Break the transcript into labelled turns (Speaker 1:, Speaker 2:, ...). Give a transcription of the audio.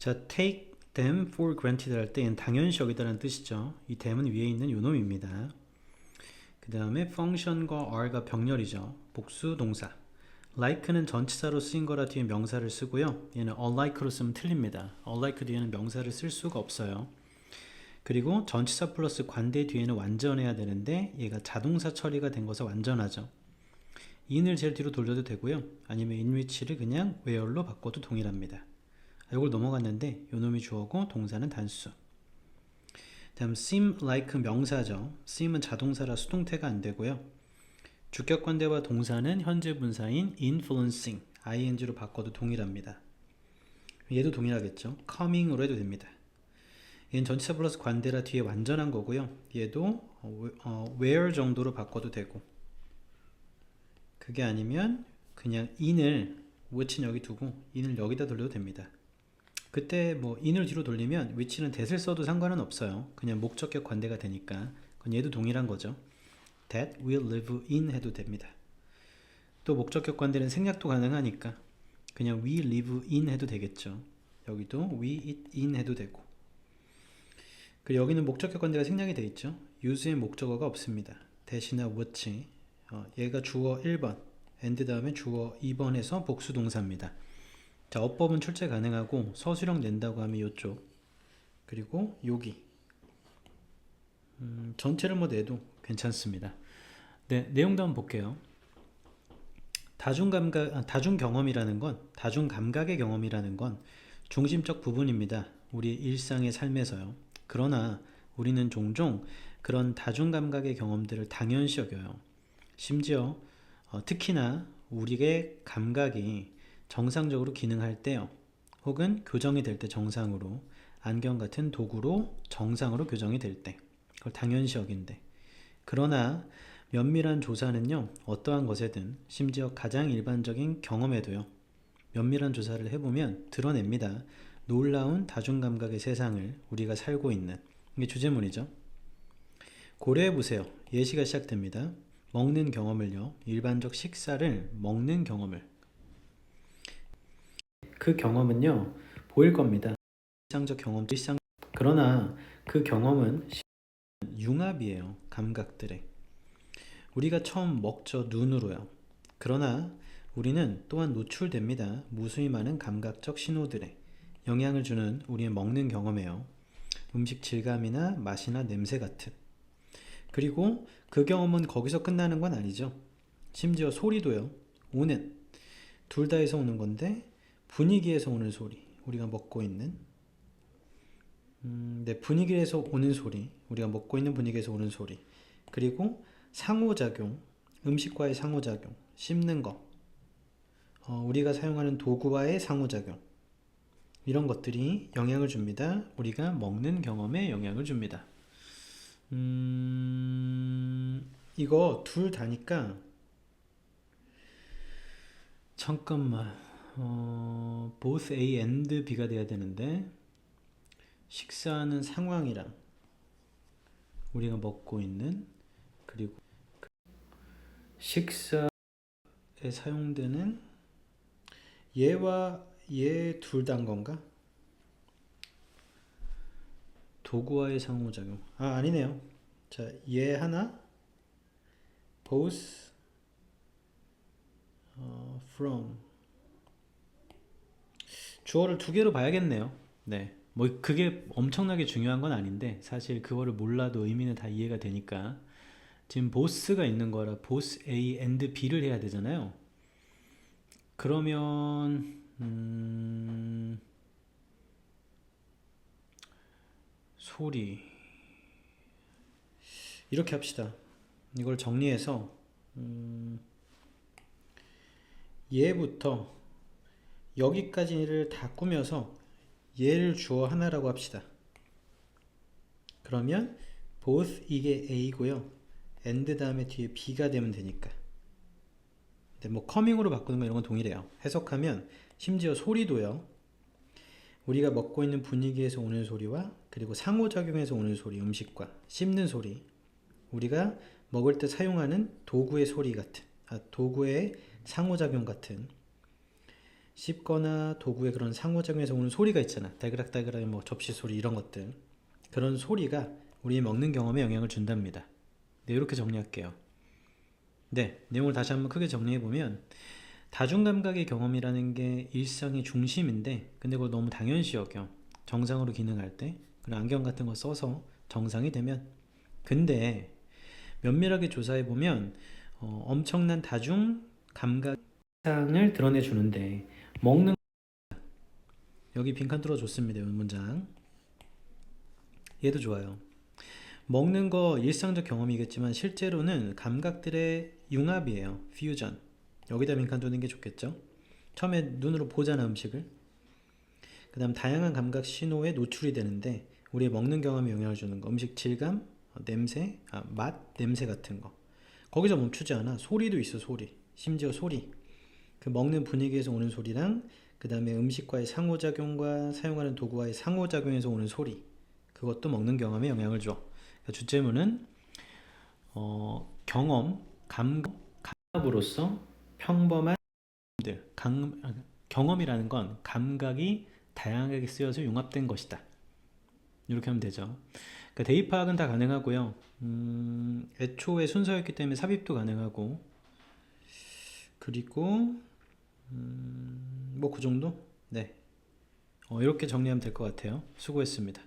Speaker 1: 자, take them for granted 할때 당연시 여기다라는 뜻이죠. 이 them은 위에 있는 요놈입니다. 그 다음에 function과 are가 병렬이죠. 복수 동사. like는 전치사로 쓰인 거라 뒤에 명사를 쓰고요. 얘는 unlike로 쓰면 틀립니다. unlike 뒤에는 명사를 쓸 수가 없어요. 그리고 전치사 플러스 관대 뒤에는 완전해야 되는데 얘가 자동사 처리가 된 것에 완전하죠. in을 제일 뒤로 돌려도 되고요. 아니면 in which를 그냥 where로 바꿔도 동일합니다. 이걸 넘어갔는데 요놈이 주어고 동사는 단수. 다음 seem like 명사죠. seem은 자동사라 수동태가 안 되고요. 주격 관대와 동사는 현재 분사인 influencing ing로 바꿔도 동일합니다. 얘도 동일하겠죠. coming으로 해도 됩니다. 얘는 전치사 플러스 관대라 뒤에 완전한 거고요. 얘도 어, where 정도로 바꿔도 되고 그게 아니면 그냥 in을 which는 여기 두고 in을 여기다 돌려도 됩니다. 그때 뭐 in을 뒤로 돌리면 which는 that을 써도 상관은 없어요. 그냥 목적격 관대가 되니까 그건 얘도 동일한 거죠. that will live in 해도 됩니다. 또 목적격 관대는 생략도 가능하니까 그냥 we live in 해도 되겠죠. 여기도 we eat in 해도 되고 그리고 여기는 목적격 관대가 생략이 되어 있죠. use의 목적어가 없습니다. 대신에 which 어, 얘가 주어 1번 and 다음에 주어 2번 해서 복수 동사입니다. 자, 어법은 출제 가능하고 서술형 낸다고 하면 이쪽 그리고 여기 음, 전체를 뭐 내도 괜찮습니다. 네, 내용도 한번 볼게요. 다중감각, 아, 다중경험이라는 건 다중감각의 경험이라는 건 중심적 부분입니다. 우리 일상의 삶에서요. 그러나 우리는 종종 그런 다중감각의 경험들을 당연시 여겨요. 심지어 어, 특히나 우리의 감각이 정상적으로 기능할 때요. 혹은 교정이 될 때 정상으로 안경 같은 도구로 정상으로 교정이 될 때. 그걸 당연시 여긴데. 그러나 면밀한 조사는요, 어떠한 것에든 심지어 가장 일반적인 경험에도요, 면밀한 조사를 해보면 드러냅니다. 놀라운 다중감각의 세상을 우리가 살고 있는 이게 주제문이죠. 고려해 보세요. 예시가 시작됩니다. 먹는 경험을요, 일반적 식사를 먹는 경험을 그 경험은요, 보일 겁니다. 일상적 경험, 일상 그러나 그 경험은 융합이에요. 감각들의. 우리가 처음 먹죠. 눈으로요. 그러나 우리는 또한 노출됩니다. 무수히 많은 감각적 신호들에 영향을 주는 우리의 먹는 경험에요. 음식 질감이나 맛이나 냄새 같은. 그리고 그 경험은 거기서 끝나는 건 아니죠. 심지어 소리도요. 오는 둘 다에서 오는 건데 분위기에서 오는 소리. 우리가 먹고 있는 음, 네, 분위기에서 오는 소리. 우리가 먹고 있는 분위기에서 오는 소리. 그리고 상호작용, 음식과의 상호작용, 씹는 거, 어, 우리가 사용하는 도구와의 상호작용, 이런 것들이 영향을 줍니다. 우리가 먹는 경험에 영향을 줍니다. 음, 이거 둘 다니까, 잠깐만, 어, both A and B가 돼야 되는데, 식사하는 상황이랑, 우리가 먹고 있는 그리고 식사에 사용되는 얘와 얘 둘 다인 건가? 도구와의 상호작용. 아, 아니네요. 자, 얘 하나 both 어, from 주어를 두 개로 봐야겠네요. 네. 뭐 그게 엄청나게 중요한 건 아닌데 사실 그거를 몰라도 의미는 다 이해가 되니까 지금 보스가 있는 거라 보스 A and B를 해야 되잖아요. 그러면 음... 소리 이렇게 합시다. 이걸 정리해서 음... 얘부터 여기까지를 다 꾸며서 얘를 주어 하나라고 합시다. 그러면 both 이게 A고요. and 다음에 뒤에 B가 되면 되니까. 근데 뭐 coming으로 바꾸는 거 이런 건 동일해요. 해석하면 심지어 소리도요. 우리가 먹고 있는 분위기에서 오는 소리와 그리고 상호작용에서 오는 소리, 음식과 씹는 소리, 우리가 먹을 때 사용하는 도구의 소리 같은, 아, 도구의 상호작용 같은 씹거나 도구의 그런 상호작용에서 오는 소리가 있잖아. 달그락달그락 뭐 접시 소리 이런 것들. 그런 소리가 우리의 먹는 경험에 영향을 준답니다. 네, 이렇게 정리할게요. 네, 내용을 다시 한번 크게 정리해 보면 다중감각의 경험이라는 게 일상의 중심인데 근데 그걸 너무 당연시 여겨. 정상으로 기능할 때 그런 안경 같은 거 써서 정상이 되면 근데 면밀하게 조사해 보면 어, 엄청난 다중 감각 상을 드러내 주는데 먹는 여기 빈칸 뚫어 줬습니다. 이 문장 얘도 좋아요. 먹는 거 일상적 경험이겠지만 실제로는 감각들의 융합이에요. 퓨전. 여기다 빈칸 두는 게 좋겠죠? 처음에 눈으로 보잖아 음식을. 그다음 다양한 감각 신호에 노출이 되는데 우리의 먹는 경험에 영향을 주는 거. 음식 질감, 어, 냄새, 아, 맛, 냄새 같은 거. 거기서 멈추지 않아. 소리도 있어, 소리. 심지어 소리. 그 먹는 분위기에서 오는 소리랑 그 다음에 음식과의 상호작용과 사용하는 도구와의 상호작용에서 오는 소리. 그것도 먹는 경험에 영향을 줘. 그러니까 주제문은 어, 경험, 감각, 감각으로서 평범한 들, 감, 아, 경험이라는 건 감각이 다양하게 쓰여서 융합된 것이다. 이렇게 하면 되죠. 그러니까 대입 파악은 다 가능하고요. 음, 애초에 순서였기 때문에 삽입도 가능하고 그리고 음, 뭐 그 정도? 네. 어, 이렇게 정리하면 될 것 같아요. 수고했습니다.